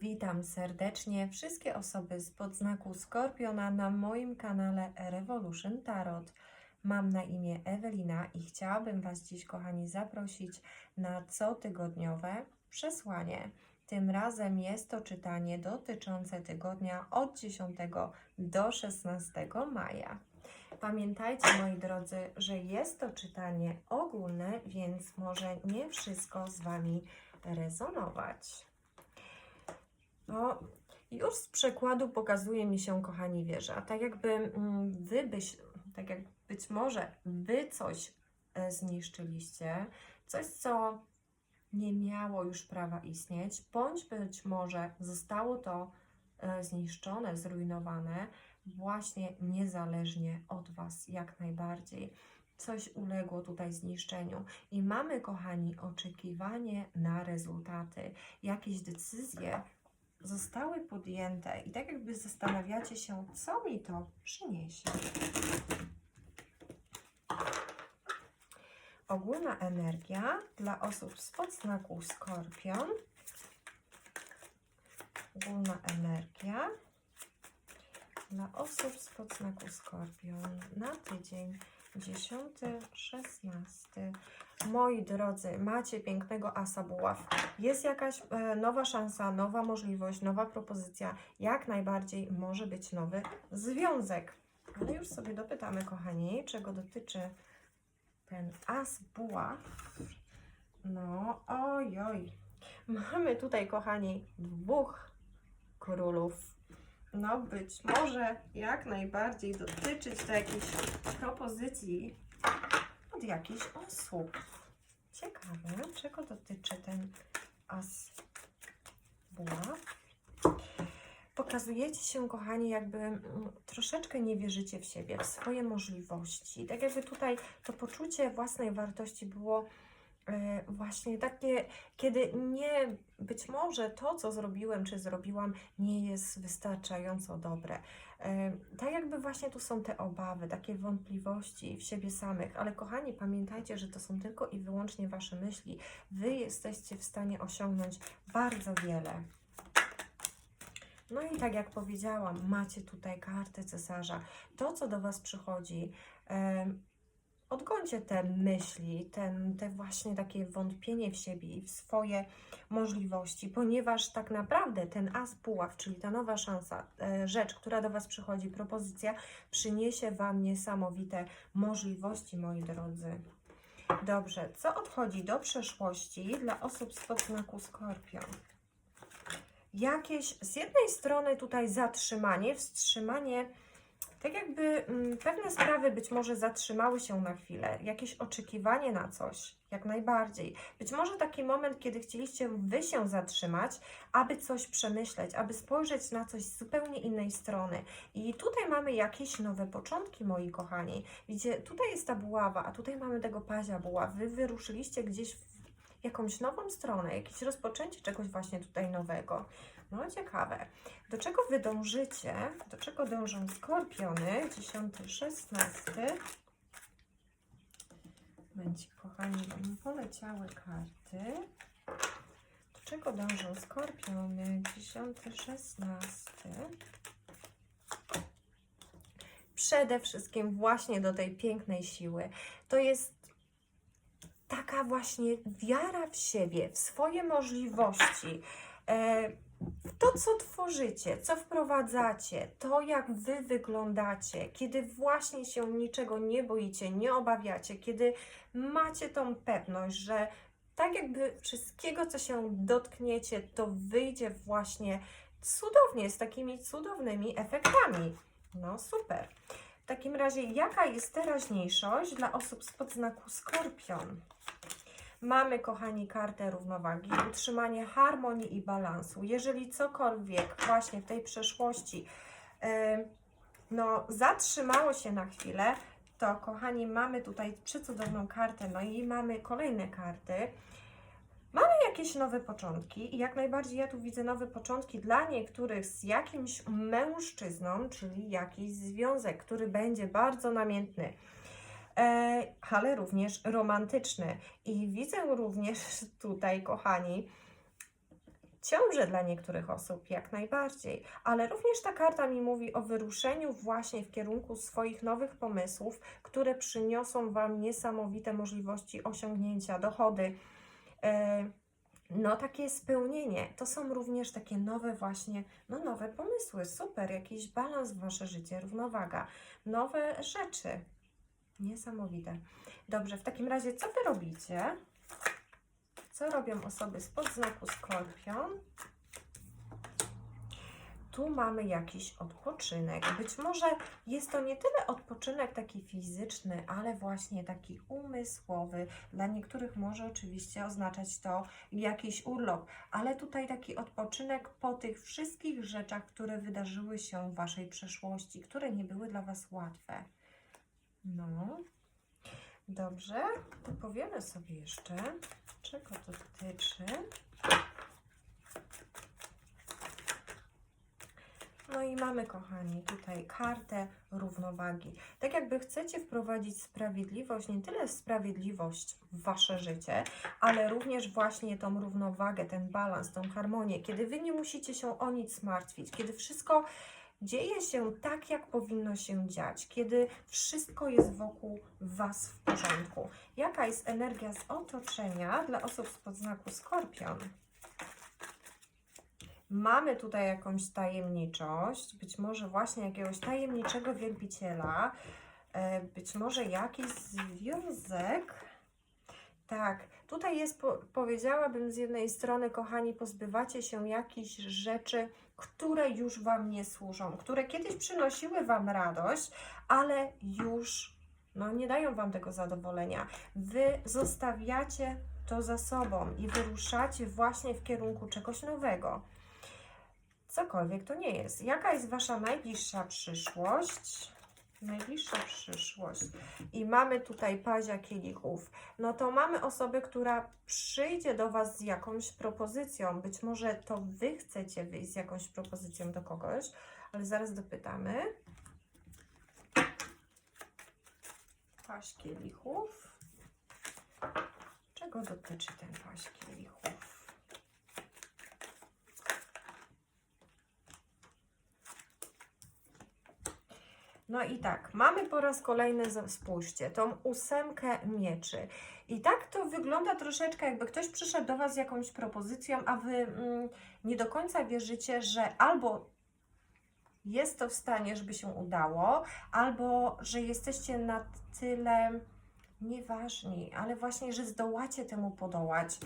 Witam serdecznie wszystkie osoby z podznaku Skorpiona na moim kanale Revolution Tarot. Mam na imię Ewelina i chciałabym Was dziś, kochani, zaprosić na cotygodniowe przesłanie. Tym razem jest to czytanie dotyczące tygodnia od 10 do 16 maja. Pamiętajcie, moi drodzy, że jest to czytanie ogólne, więc może nie wszystko z Wami rezonować. No, już z przekładu pokazuje mi się, kochani, wieża. Tak jakby mm, wy byś, tak jak być może wy coś e, zniszczyliście, coś, co nie miało już prawa istnieć, bądź być może zostało to e, zniszczone, zrujnowane, właśnie niezależnie od Was, jak najbardziej. Coś uległo tutaj zniszczeniu i mamy, kochani, oczekiwanie na rezultaty, jakieś decyzje zostały podjęte i tak jakby zastanawiacie się, co mi to przyniesie. Ogólna energia dla osób spod znaku Skorpion. Ogólna energia dla osób spod znaku Skorpion na tydzień 10, 16. Moi drodzy, macie pięknego asa buław. Jest jakaś e, nowa szansa, nowa możliwość, nowa propozycja. Jak najbardziej może być nowy związek. Ale już sobie dopytamy, kochani, czego dotyczy ten as buław. No, ojoj. Mamy tutaj, kochani, dwóch królów. No, być może jak najbardziej dotyczyć to jakiejś propozycji od jakichś osób. Ciekawe, czego dotyczy ten as buław. Pokazujecie się, kochani, jakby mm, troszeczkę nie wierzycie w siebie, w swoje możliwości. Tak jakby tutaj to poczucie własnej wartości było właśnie takie, kiedy nie, być może to, co zrobiłem czy zrobiłam, nie jest wystarczająco dobre. E, Tak jakby właśnie tu są te obawy, takie wątpliwości w siebie samych, ale kochani, pamiętajcie, że to są tylko i wyłącznie Wasze myśli. Wy jesteście w stanie osiągnąć bardzo wiele. No i tak jak powiedziałam, macie tutaj kartę cesarza. To, co do Was przychodzi, em, odgońcie te myśli, ten, te właśnie takie wątpienie w siebie i w swoje możliwości, ponieważ tak naprawdę ten as puław, czyli ta nowa szansa, e, rzecz, która do Was przychodzi, propozycja, przyniesie Wam niesamowite możliwości, moi drodzy. Dobrze, co odchodzi do przeszłości dla osób spod znaku Skorpion? Jakieś z jednej strony tutaj zatrzymanie, wstrzymanie, tak jakby mm, pewne sprawy być może zatrzymały się na chwilę, jakieś oczekiwanie na coś, jak najbardziej. Być może taki moment, kiedy chcieliście wy się zatrzymać, aby coś przemyśleć, aby spojrzeć na coś z zupełnie innej strony. I tutaj mamy jakieś nowe początki, moi kochani. Widzicie, tutaj jest ta buława, a tutaj mamy tego pazia buław. Wy wyruszyliście gdzieś w jakąś nową stronę, jakieś rozpoczęcie czegoś właśnie tutaj nowego. No ciekawe. Do czego wy dążycie? Do czego dążą skorpiony? 10, 16. Będzie, kochani, wam poleciały karty. Do czego dążą skorpiony? 10, 16. Przede wszystkim właśnie do tej pięknej siły. To jest taka właśnie wiara w siebie, w swoje możliwości, e, to, co tworzycie, co wprowadzacie, to, jak wy wyglądacie, kiedy właśnie się niczego nie boicie, nie obawiacie, kiedy macie tą pewność, że tak jakby wszystkiego, co się dotkniecie, to wyjdzie właśnie cudownie, z takimi cudownymi efektami. No super. W takim razie, jaka jest teraźniejszość dla osób spod znaku Skorpion? Mamy, kochani, kartę równowagi, utrzymanie harmonii i balansu. Jeżeli cokolwiek właśnie w tej przeszłości no, zatrzymało się na chwilę, to kochani, mamy tutaj przecudowną kartę, no i mamy kolejne karty. Mamy jakieś nowe początki i jak najbardziej ja tu widzę nowe początki dla niektórych z jakimś mężczyzną, czyli jakiś związek, który będzie bardzo namiętny ale również romantyczny. I widzę również tutaj, kochani, ciąże dla niektórych osób, jak najbardziej, ale również ta karta mi mówi o wyruszeniu właśnie w kierunku swoich nowych pomysłów, które przyniosą Wam niesamowite możliwości osiągnięcia, dochody. e, No, takie spełnienie. To są również takie nowe właśnie, no nowe pomysły. Super, jakiś balans w Wasze życie, równowaga, nowe rzeczy. Niesamowite. Dobrze, w takim razie co Wy robicie? Co robią osoby spod znaku Skorpion? Tu mamy jakiś odpoczynek. Być może jest to nie tyle odpoczynek taki fizyczny, ale właśnie taki umysłowy. Dla niektórych może oczywiście oznaczać to jakiś urlop, ale tutaj taki odpoczynek po tych wszystkich rzeczach, które wydarzyły się w Waszej przeszłości, które nie były dla Was łatwe. No, dobrze, to powiemy sobie jeszcze, czego to dotyczy. No i mamy, kochani, tutaj kartę równowagi. Tak jakby chcecie wprowadzić sprawiedliwość, nie tyle sprawiedliwość w wasze życie, ale również właśnie tą równowagę, ten balans, tą harmonię, kiedy wy nie musicie się o nic martwić, kiedy wszystko dzieje się tak, jak powinno się dziać, kiedy wszystko jest wokół was w porządku. Jaka jest energia z otoczenia dla osób spod znaku Skorpion? Mamy tutaj jakąś tajemniczość, być może właśnie jakiegoś tajemniczego wielbiciela, e, być może jakiś związek. Tak, tutaj jest, po, powiedziałabym z jednej strony, kochani, pozbywacie się jakichś rzeczy, które już Wam nie służą, które kiedyś przynosiły Wam radość, ale już no, nie dają Wam tego zadowolenia. Wy zostawiacie to za sobą i wyruszacie właśnie w kierunku czegoś nowego cokolwiek to nie jest. Jaka jest Wasza najbliższa przyszłość? Najbliższa przyszłość. I mamy tutaj pazia kielichów. No to mamy osobę, która przyjdzie do Was z jakąś propozycją. Być może to Wy chcecie wyjść z jakąś propozycją do kogoś, ale zaraz dopytamy. Paź kielichów. Czego dotyczy ten paź kielichów? No i tak, mamy po raz kolejny, spójrzcie, tą ósemkę mieczy. I tak to wygląda troszeczkę, jakby ktoś przyszedł do Was z jakąś propozycją, a Wy mm, nie do końca wierzycie, że albo jest to w stanie, żeby się udało, albo że jesteście na tyle nieważni, ale właśnie, że zdołacie temu podołać.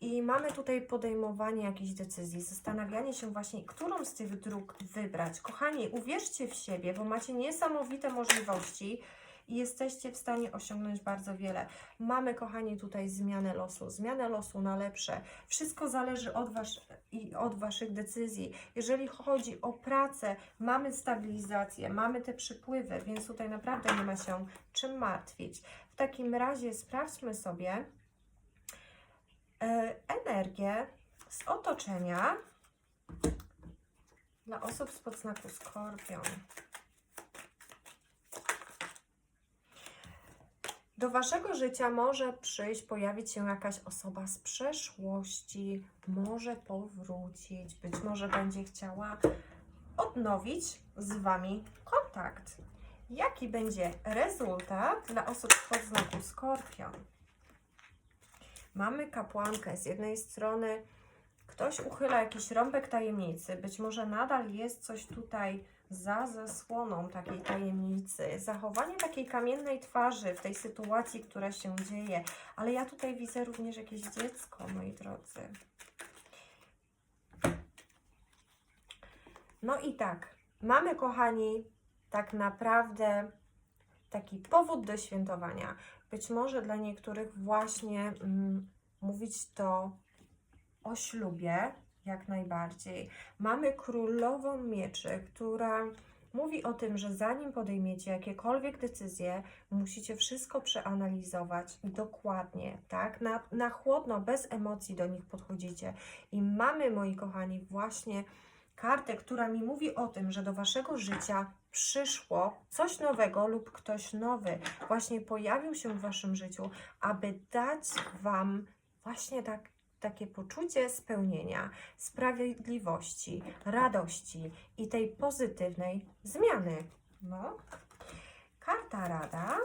I mamy tutaj podejmowanie jakichś decyzji, zastanawianie się właśnie, którą z tych dróg wybrać. Kochani, uwierzcie w siebie, bo macie niesamowite możliwości i jesteście w stanie osiągnąć bardzo wiele. Mamy, kochani, tutaj zmianę losu, zmianę losu na lepsze. Wszystko zależy od Was i od Waszych decyzji. Jeżeli chodzi o pracę, mamy stabilizację, mamy te przypływy, więc tutaj naprawdę nie ma się czym martwić. W takim razie sprawdźmy sobie, energię z otoczenia dla osób spod znaku Skorpion. Do Waszego życia może przyjść, pojawić się jakaś osoba z przeszłości, może powrócić, być może będzie chciała odnowić z Wami kontakt. Jaki będzie rezultat dla osób spod znaku Skorpion? Mamy kapłankę. Z jednej strony ktoś uchyla jakiś rąbek tajemnicy, być może nadal jest coś tutaj za zasłoną takiej tajemnicy, zachowanie takiej kamiennej twarzy w tej sytuacji, która się dzieje, ale ja tutaj widzę również jakieś dziecko, moi drodzy. No i tak, mamy, kochani, tak naprawdę taki powód do świętowania. Być może dla niektórych właśnie mm, mówić to o ślubie, jak najbardziej. Mamy królową mieczy, która mówi o tym, że zanim podejmiecie jakiekolwiek decyzje, musicie wszystko przeanalizować dokładnie, tak? Na, na chłodno, bez emocji do nich podchodzicie. I mamy, moi kochani, właśnie kartę, która mi mówi o tym, że do waszego życia przyszło coś nowego lub ktoś nowy właśnie pojawił się w waszym życiu, aby dać wam właśnie tak takie poczucie spełnienia, sprawiedliwości, radości i tej pozytywnej zmiany. No. Karta rada.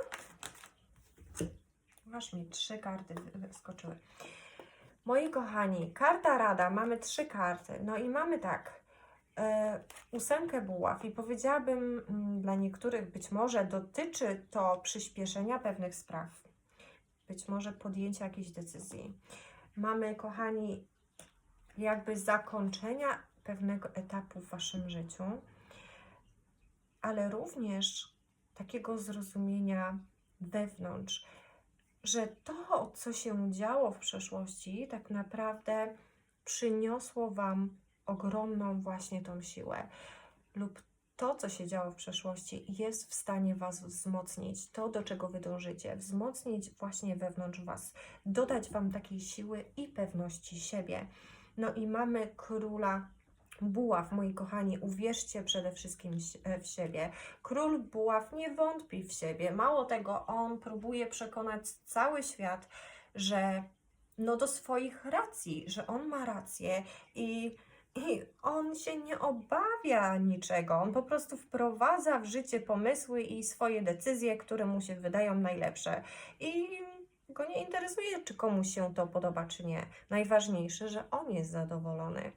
Masz mi trzy karty wy- wyskoczyły. Moi kochani, karta rada, mamy trzy karty. No i mamy tak, ósemkę buław i powiedziałabym mm, dla niektórych być może dotyczy to przyspieszenia pewnych spraw. Być może podjęcia jakiejś decyzji. Mamy, kochani, jakby zakończenia pewnego etapu w Waszym życiu, ale również takiego zrozumienia wewnątrz, że to, co się działo w przeszłości, tak naprawdę przyniosło Wam ogromną właśnie tą siłę, lub to, co się działo w przeszłości, jest w stanie Was wzmocnić, to, do czego Wy dążycie, wzmocnić właśnie wewnątrz Was, dodać Wam takiej siły i pewności siebie. No i mamy króla buław, moi kochani, uwierzcie przede wszystkim w siebie. Król buław nie wątpi w siebie. Mało tego, on próbuje przekonać cały świat, że no do swoich racji, że on ma rację i, i on się nie obawia niczego. On po prostu wprowadza w życie pomysły i swoje decyzje, które mu się wydają najlepsze. I go nie interesuje, czy komuś się to podoba, czy nie. Najważniejsze, że on jest zadowolony.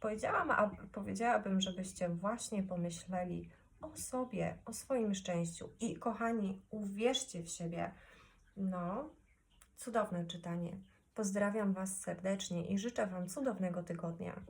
Powiedziałam, a, powiedziałabym, żebyście właśnie pomyśleli o sobie, o swoim szczęściu. I kochani, uwierzcie w siebie. No, cudowne czytanie. Pozdrawiam Was serdecznie i życzę Wam cudownego tygodnia.